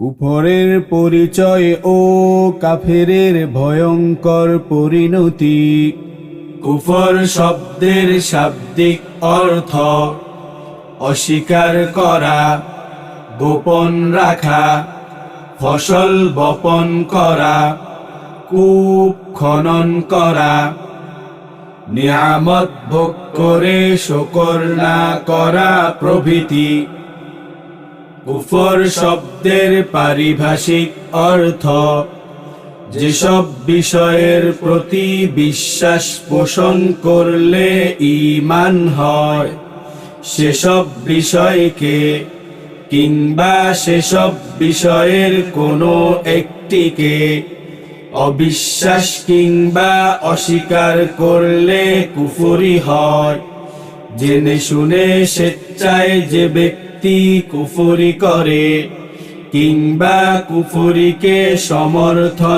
কুফরের পরিচয় ও কাফেরের ভয়ঙ্কর পরিণতি। কুফর শব্দের শাব্দিক অর্থ অস্বীকার করা, গোপন রাখা, ফসল বপন করা, কূপ খনন করা, নিয়ামত ভোগ করে শকর না করা প্রভৃতি। কুফর শব্দের পারিভাষিক অর্থ, যেসব বিষয়ের প্রতি বিশ্বাস পোষণ করলে ইমান হয়, সেসব বিষয়কে কিংবা সেসব বিষয়ের কোনো একটিকে অবিশ্বাস কিংবা অস্বীকার করলে কুফরি হয়। জেনে শুনে স্বেচ্ছায় যে ব্যক্তি কুফরি করে কিংবা কুফরিকে সমর্থন